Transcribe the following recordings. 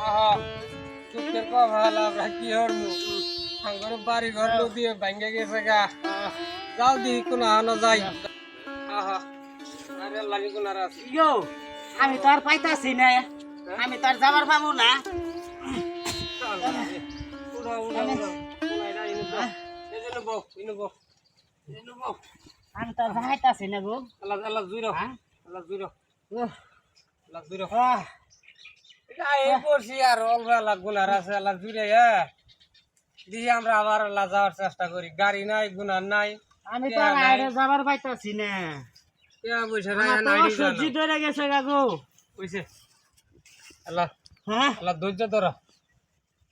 আহা দুঃখের কথা আমরা কি হরমু? আমার বাড়ি ঘর দিয়ে ভাঙ্গে গেছে গা। যাও দিহি কোন আনো যাই। আহা আরে লাগি কোন আর আছে? ইয়ো আমি তো আর পাইতাছি না। আমি তো আর যাবার পাবো না। উড়া উড়া উড়া এজন্য বউ ইনু বউ ইনু বউ আমি তো যাইতাছি না গো। আল্লাহ আল্লাহ জুইরো হ্যাঁ? আল্লাহ জুইরো আল্লাহ জুইরো আহ, এই আর গুনার আছে আল্লাহ জুড়ে হ্যাঁ দিয়ে আমরা আবার আল্লাহ যাওয়ার চেষ্টা করি। গাড়ি নাই গুনার নাই আমি তো আইরে যাবার পাইতাছি না। ধরে গেছে গা গো। কইছে আল্লাহ হ্যাঁ? আল্লাহ ধৈর্য ধরা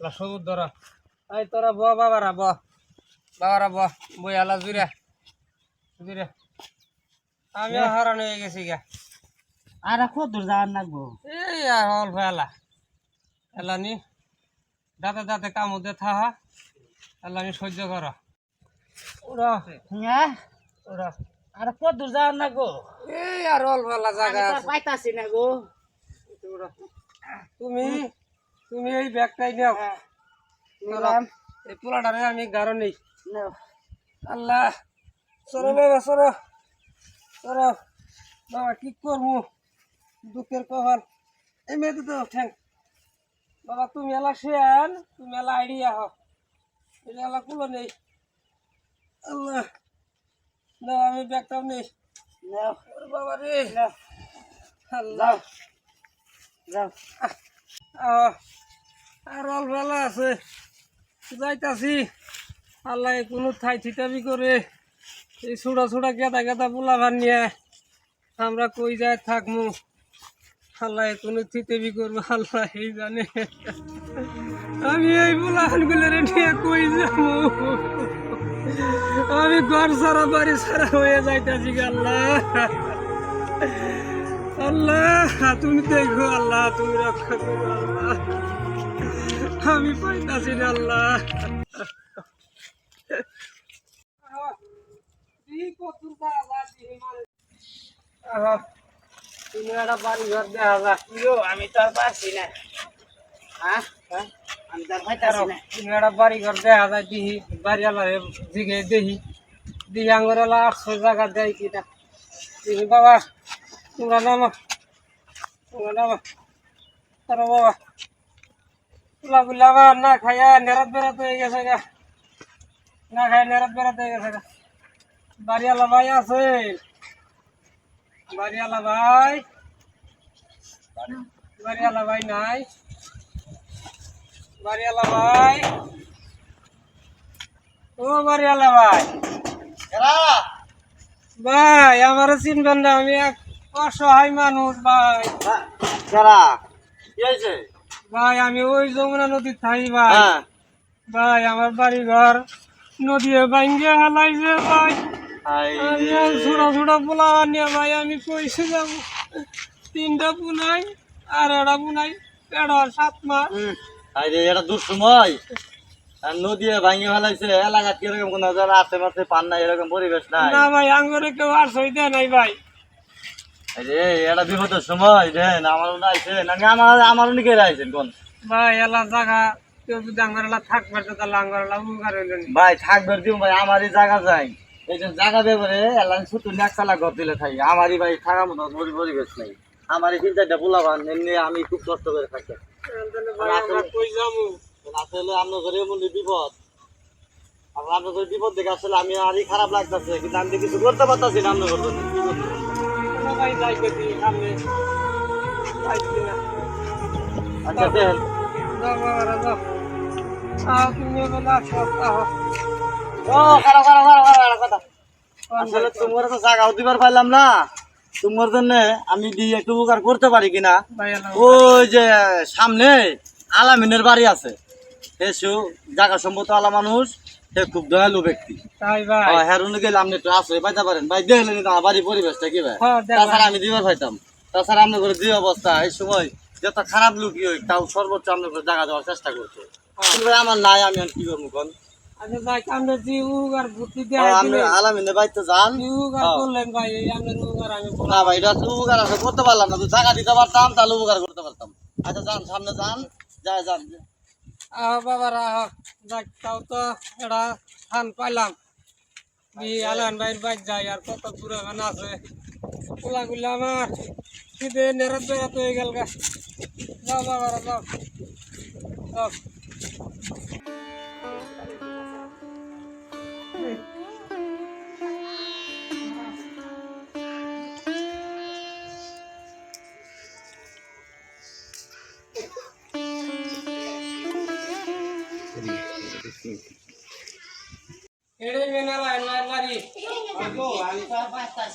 আল্লাহ সবুজ ধরা। এই তোরা ব বাবারা ব বাবারা ব বই আল্লাহ জুড়ে জুড়ে। আমি হারান হয়ে গেছি গা। আর কত দূর যাওয়ার লাগবো। এই আর অল্প এলা এলা নি দাঁতে দাঁতে কামুদে থাহা। এলা নি সহ্য করা। ওরা হ্যাঁ? ওরা আর কত দূর যাওয়ার লাগবো। এই আর অল্প এলা জায়গা পাইতাছি না গো। তুমি তুমি এই ব্যাগটাই নাও। তোরা এই পোলাটারে আমি গারো নেই। আল্লাহ সরো বাবা সরো। সরো। বাবা কি করব? দুঃখের কপাল। এই মেয়েতে তো ঠ্যাং। বাবা তুমি এলা শেয়ান তুমি এলা আইডিয়া হও। এটা এলা কুলো নেই। আল্লাহ না আমি ব্যাগটাও নেই। বাবা রে। আল্লাহ। যাও। আর অল্প বেলা আছে। যাইতাছি। আল্লাহ কোনো ঠাই ঠিটাবি করে। এই ছোড়া ছোড়া গেদা গেদা পোলাভান নিয়ে। আমরা কই যায় থাকমু? আল্লাহ কোনো থিতেবি করব, আল্লাহ এই জানে। আমি এই পোলাহান গুলোরে নিয়ে কই যাব? আমি ঘর সারা বাড়ি সারা হয়ে যাইতাছি আল্লাহ। আল্লাহ, তুমি দেখো, আল্লাহ, তুমি রক্ষা করো, আল্লাহ। আমি পাইতাছি না আল্লাহ। তুমি একটা বাড়ি ঘর দেখা যা ইয়ো আমি তো আর পারছি না। হ্যাঁ? হ্যাঁ? আমি তো আর তুমি একটা বাড়ি ঘর দেখা যায় দিহি বাড়ি দিকে দিহি। আঙুর আলা আটশো জায়গা দেয় কিটা দিহি বাবা তোমরা নামা। তোমরা নামা। তারা বাবা তুলা বুলা আবার না খাইয়া নেরাত বেড়াত হয়ে গেছে গা। না খাই নেরাত বেড়াত হয়ে গেছে গা। বাড়িওয়ালা ভাই আছে। বাড়িওয়ালা ভাই। বাড়িওয়ালা ভাই নাই। বাড়িওয়ালা ভাই। ও বাড়িওয়ালা ভাই। ভাই আমার চিনবেন না আমি এক অসহায় মানুষ ভাই। যারা? হয়েছে? ভাই আমি ওই যমুনা নদীর থাই ভাই। হ্যাঁ। ভাই আমার বাড়ি ঘর নদী ভাঙ্গে হেলাইছে ভাই। ছোট ছোট পোলা নিয়ে ভাই আমি যাব। তিনটা পুনাই আর পুনাই সাত মাস। আরে এটা দূর আর নদী ভাঙি ফেলাইছে এলাকাত কীরকম কোনো যারা আশেপাশে পান নাই এরকম পরিবেশ নাই। না ভাই আঙ্গরে কেউ আর সইতে নাই ভাই। আরে এটা বিপদের সময় দেন আমার আইছেন আমি আমার আমার নিকে আইছেন কোন? ভাই এলা জায়গা কেউ যদি আঙ্গর এলা থাকবে তো তাহলে আঙ্গর উপকার হইল ভাই দিও ভাই আমারই জায়গা যাই। এই যে জায়গা ব্যাপারে এলাকা ছোট নেকতলা ঘর দিলে থাকি আমারই ভাই থাকার মতো পরি- পরিবেশ নাই। আমারই চিন্তাটা পোলাবান এমনি আমি খুব কষ্ট করে থাকি। আমরা আসলে আপনার ঘরে এমন বিপদ। আপনার ঘরে বিপদ দেখে আসলে আমি আরই খারাপ লাগতেছে কিন্তু আমি কিছু করতে পারতাছি না আপনার ঘরে আচ্ছা ও খারাপ খারাপ খারাপ খারাপ কথা। আসলে তোমার তো জায়গাও দিবার পাইলাম না। তোমার জন্য আমি দিয়ে একটু উপকার করতে পারি কিনা? ওই যে সামনে আলামিনের বাড়ি আছে। সে জায়গা সম্মত আলা মানুষ সে খুব দয়ালু ব্যক্তি। তাই ভাই। হেরুনে গেলে আপনি একটু আসে পাইতে পারেন। ভাই দেখলেন কিন্তু আমার বাড়ির পরিবেশটা কি ভাই? হ্যাঁ তাছাড়া আমি দিবার পাইতাম। তাছাড়া আপনার দুই অবস্থা এই সময় যত খারাপ লুকি তাও সর্বোচ্চ আপনার জায়গা দেওয়ার চেষ্টা করছে। কিন্তু ভাই আমার নাই আমি আর কি করব আচ্ছা ভাই আমরা উগার ভর্তি ও, দেয় আপনি আলামিনের বাড়িতে যান। উগার হ্যাঁ। করলেন ভাই আমরা উগার আমি। না ভাই এটা তো আছে করতে পারলাম না। তো জায়গা দিতে পারতাম তাহলে উপকার করতে পারতাম। আচ্ছা যান সামনে যান। যা যান। আহ বাবারা আহ, যাক তাও তো এটা ধান পাইলাম। আলান ভাইয়ের বাইক যাই আর কত দূরে গান আছে। ওলাগুলো আমার শীতে নেরাত বেড়াত হয়ে গেল গা। যাও বাবারা যাও। যাও।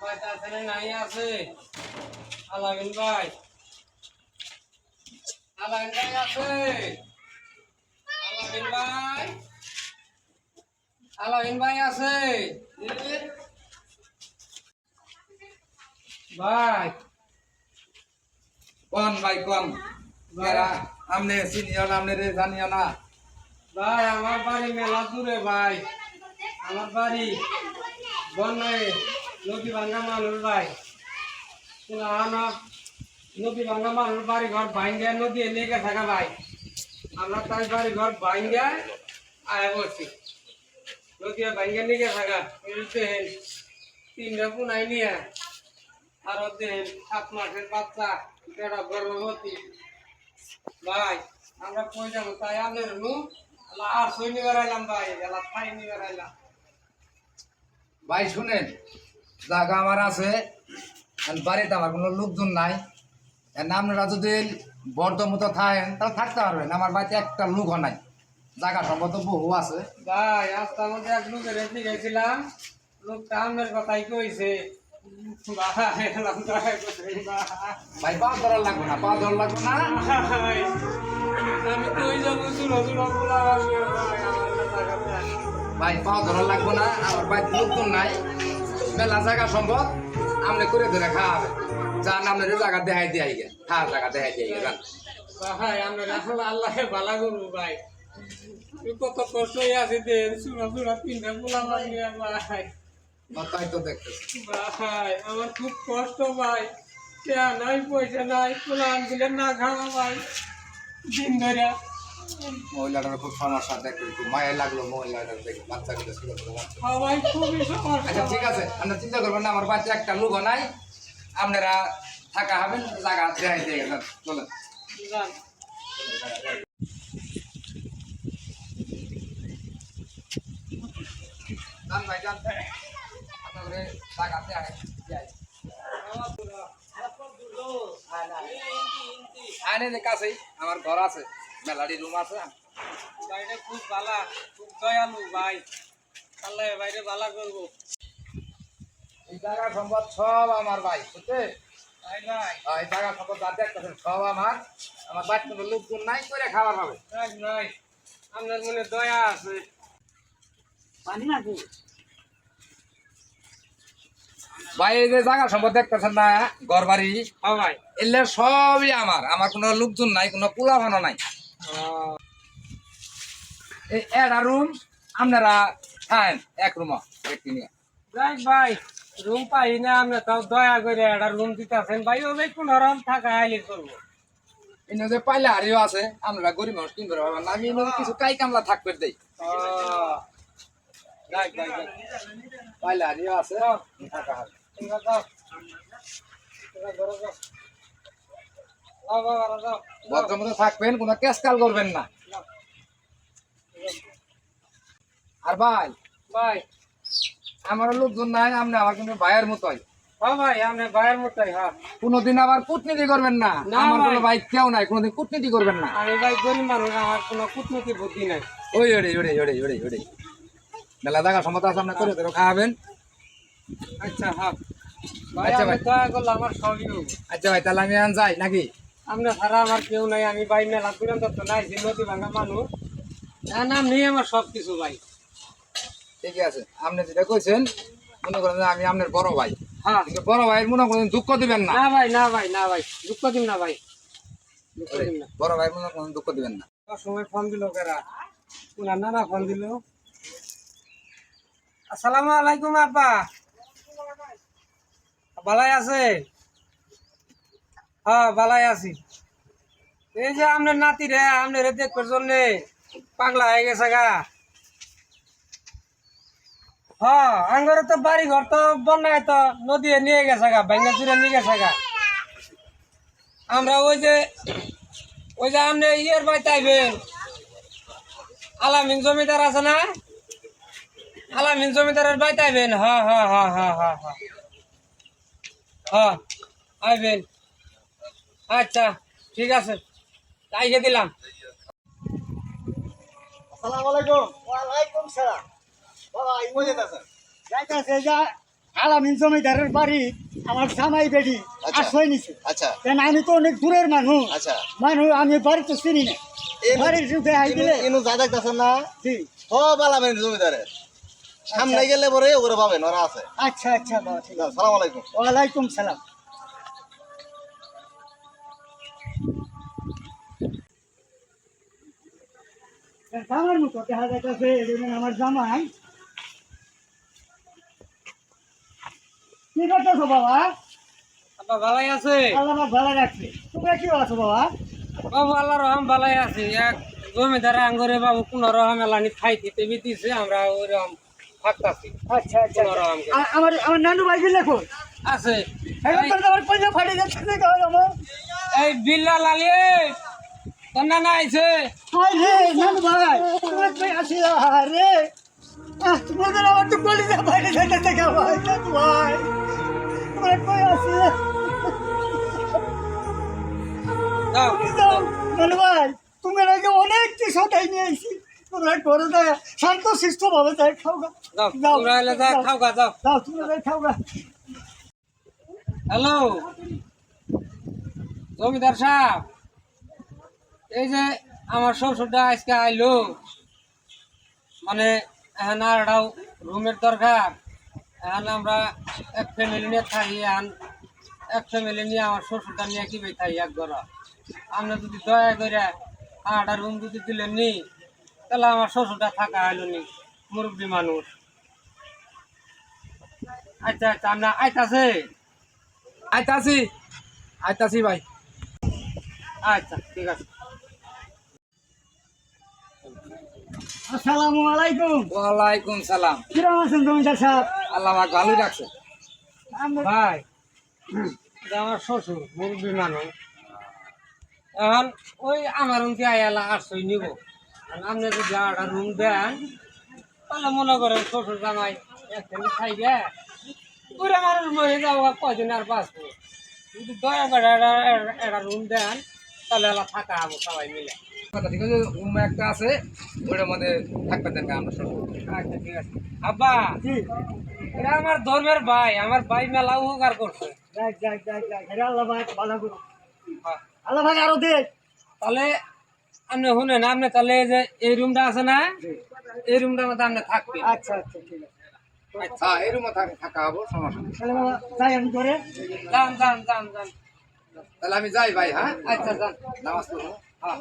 বাড়িতে আছে না নাই আছে। আলামিন ভাই। আলামিন ভাই আছে। আলামিন ভাই। আলামিন ভাই আছে। ভাই। কোন ভাই কোন? আমনে চিনিও না আমনে রে জানিও না। ভাই আমার বাড়ি মেলা দূরে ভাই। আমার বাড়ি বন্যায়। নদী ভাঙ্গা মানুষ ভাই। নদী ভাঙ্গা মানুষ বাড়ি ঘর ভাঙ্গা, নদী লেগে থাকা ভাই। আমরা তাই বাড়ি ঘর ভাঙ্গা আয়া বলছি নদী ভাঙ্গা লেগে থাকা দেখেন তিনটা পুনাই নিয়ে, আর দেখেন সাত মাসের বাচ্চা এটা গর্ভবতী। ভাই, আমরা কই যাব? তাই আপনার নু আর সই নিবার আইলাম ভাই এলা ফাই নিবার আইলাম। ভাই, শুনেন জায়গা আমার আছে বাড়িতে আমার কোনো লোকজন নাই। আপনারা যদি বর্ধমতো থাকেন তাহলে থাকতে পারবেন। আমার বাড়িতে একটা লোকও নাই। জায়গা সম্ভবত বহু আছে। ভাই আজকে আমাদের এক লোকের রেখে গেছিলাম। লোকটা আপনার কথাই কইছে। ভাই এলাম দয়া করে ভাই। ভাই পা ধরা লাগবে না পা ধরা লাগবে না। আমি যাব চুলো চুলো আমার। ভাই পা ধরা লাগবে না আমার বাড়িতে লোকজন নাই। মেলা জায়গা সম্ভব আপনি করে ধরে খাওয়াবে। যান আপনার জায়গা দেখাই দিয়ে গে খাওয়ার জায়গা দেখাই দিয়ে গে যান ভাই আমরা আসলে আল্লাহ ভালা করব ভাই। কত কষ্ট হয়ে আছি তিনটা পোলা ভাই। না, তাই তো দেখতেছি। ভাই আমার খুব কষ্ট ভাই। নাই পয়সা নাই দিলে না খাওয়া ভাই। দিন ধরে মহিলাটার খুব সমস্যা দেখতে খুব মায়ের লাগল মহিলাটার দেখে বাচ্চাগুলো ছিল খুবই আচ্ছা ঠিক আছে আপনার চিন্তা করবেন না আমার বাচ্চা একটা লোক নাই আপনারা থাকা হবেন জায়গা দেখাই দিয়ে গেলেন চলেন। ভাই যান। আপনাদের জায়গা দেখাই আনে কাছেই আমার ঘর আছে। মেলাডি রুম আছে? ভাইটা খুব ভালা খুব দয়ালু ভাই। আল্লাহ বাইরে ভালা করব। এই জায়গা সম্পদ সব আমার ভাই বুঝতে? ভাই ভাই এই জায়গা সম্পদ যা দেখতেছেন সব আমার। আমার বাচ্চা লোকজন নাই করে খাবার পাবে ভাই আপনার মনে দয়া আছে। পানি না ভাই এই যে জায়গা সম্পদ দেখতেছেন না ঘর বাড়ি হ্যাঁ ভাই। এলে সবই আমার। আমার কোনো লোকজন নাই কোনো পোলাভানো নাই। এই একটা রুম আপনারা খান এক রুম ব্যক্তি নিয়ে। যাই ভাই রুম পাই না আপনি তাও দয়া করে একটা রুম দিতেছেন। ভাই ওই কোনো রকম থাকা আইলে করব এনে যে পাইলে হারিও আছে আপনারা গরিব মানুষ কিনতে পারবেন না আমি কিছু কাই কামলা থাকবে দেই। পাইলে হারিও আছে থাকা হবে। তোমরা যাও। তোমরা ঘরে যাও যাও বাবারা যাও যাও, ভদ্র মতো থাকবেন কোনো করবেন না। আর ভাই ভাই। আমার লোকজন নাই আপনি আমার কিন্তু ভাইয়ের মতোই। হ্যাঁ ভাই আপনি ভাইয়ের মতোই হ্যাঁ। কোনোদিন আবার কূটনীতি করবেন না। না আমার কোনো ভাই কেউ নাই কোনোদিন কূটনীতি করবেন না। আমি ভাই গরিব মানুষ আমার কোনো কূটনীতি বুদ্ধি নাই। ওই ওরে ওরে ওরে ওরে ওরে মেলা জায়গা সমতা আছে আপনার করে ধরো খাওয়াবেন। আচ্ছা হ্যাঁ। ভাই আচ্ছা আমি ভাই। দয়া করলে আমার সবই হব। আচ্ছা ভাই তাহলে আমি যাই নাকি? আমরা ছাড়া আমার কেউ নাই আমি ভাই মেলা তুরন্ত তো নাই যে নদী ভাঙা মানুষ তার নাম নেই আমার সব কিছু ভাই। ঠিকই আছে। আপনি যেটা কইছেন মনে করেন আমি আপনার বড় ভাই। হ্যাঁ। কিন্তু বড় ভাইয়ের মনে করেন দুঃখ দিবেন না। না ভাই না ভাই না ভাই দুঃখ দিম না ভাই। দুঃখ দিম না। বড় ভাইয়ের মনে করেন দুঃখ দিবেন না। সময় ফোন দিল কেরা উনার নানা ফোন দিল। আসসালামু আলাইকুম আব্বা। বালাই আছে? হ্যাঁ বালাই আছি। এই যে আপনার নাতি রে আপনার দেখবার জন্য পাগলা হয়ে গেছে গা। হ্যাঁ আঙ্গরে তো বাড়ি ঘর তো বন্যায় তো নদী নিয়ে গেছে গা ভাঙ্গা চুরে নিয়ে গেছে গা। আমরা ওই যে ওই যে আপনি ইয়ের বাড়িতে আইবেন আলামিন জমিদার আছে না? আলামিন জমিদারের বাড়িতে আইবেন? হ্যাঁ হ্যাঁ হ্যাঁ হ্যাঁ হ্যাঁ হ্যাঁ। হ্যাঁ আইবেন। আচ্ছা ঠিক আছে। আইকে দিলাম। আসসালামু আলাইকুম। ওয়ালাইকুম সালাম। বাবা এই আছেন যাইতেছে যা আলামিন জমিদারের বাড়ি আমার জামাই বেডি আশ্রয় নিছে। আচ্ছা। কেন আমি তো অনেক দূরের মানুষ। আচ্ছা। মানুষ আমি বাড়ি তো চিনি না। বাড়ির সুখে আই দিলে ইনু যা দেখতেছেন না? জি। সব আলামেন জমিদারের। সামনে গেলে পরে ওগুলো পাবেন ওরা আছে। আচ্ছা আচ্ছা বাবা ঠিক আছে। সালাম আলাইকুম। ওয়ালাইকুম সালাম। আমার মতো দেখা যাইতেছে আমার জামাই। কি করতেছো বাবা? আব্বা ভালাই আছে। আল্লাহ পাক রাখছে তোমরা কি আছো বাবা? বাবু আল্লাহ রহম ভালাই আছে। এক জমিদার আঙ্গরে বাবু কোন রহম এলানি খাই দিতে বিতিছে আমরা ওই রকম থাকতাছি। আচ্ছা আচ্ছা রকম আমার আমার নানু ভাই কই? আছে। এই বিল্লা লালিয়ে তোর নানা আইছে। হাই রে নানু ভাই তোমার কই আসি রে। আহ তোমাদের আমার তো কলিজা ফাটে যাচ্ছে কেমন ভাই নানু ভাই। তোমার কই আসি। যাও যাও নানু ভাই তুমি আগে অনেক কিছু তাই নিয়ে আইছি। তোমরা করে দেয় শান্ত শিষ্ট ভাবে তাই খাও গা। যাও, তোমরা এলে যা। খাও গা যাও তাই খাও গা। হ্যালো জমিদার সাহেব। এই যে আমার শ্বশুরটা আজকে আইলো মানে এখন আর একটাও রুমের দরকার। এখন আমরা এক ফ্যামিলি নিয়ে থাকি, এখন এক ফ্যামিলি নিয়ে আমার শ্বশুরটা নিয়ে কি ভাই থাকি এক ঘর? আপনি যদি দয়া করে আটা রুম যদি দিলেন নি, তাহলে আমার শ্বশুরটা থাকা হইল নি, মুরব্বী মানুষ। আচ্ছা আচ্ছা আপনার আইতাছে? আইতাছি? আইতাছি ভাই। আচ্ছা ঠিক আছে। আসসালামু আলাইকুম। ওয়ালাইকুম সালাম। কিরম আছেন জমিদার সাহেব? আল্লাহ পাক ভালোই রাখছে। ভাই এটা আমার শ্বশুর মুরব্বী মানুষ। এখন ওই আমার রুমকে আয়ালা আটশোই নিব। আপনি যদি একটা রুম দেন তাহলে মনে করেন শ্বশুর জামাই একদিন খাই গে পুরো মানুষ মরে যাব কয়দিন আর বাঁচবো? যদি দয়া করে একটা- রুম দেন তাহলে এলা থাকা হব সবাই মিলে। ঠিক আছে? রুম একটা আছে ওটার মধ্যে থাকবে দেন আমরা সব আচ্ছা ঠিক আছে। আব্বা এটা আমার ধর্মের ভাই আমার ভাই মেলা উপকার করছে। যাক যাক যাক যাক এটা আল্লাহ ভাই ভালো হ্যাঁ। আল্লাহ ভাই আরও দেখ তাহলে আপনি শুনেন আপনি তাহলে যে এই রুমটা আছে না? এই রুমটার মধ্যে আপনি থাকবেন। আচ্ছা আচ্ছা ঠিক আছে। হ্যাঁ এই রুমে থাকা হব সমস্যা যাই আমি করে যান যান যান যান। তাহলে আমি যাই ভাই হ্যাঁ? আচ্ছা যান। নামাজ হ্যাঁ।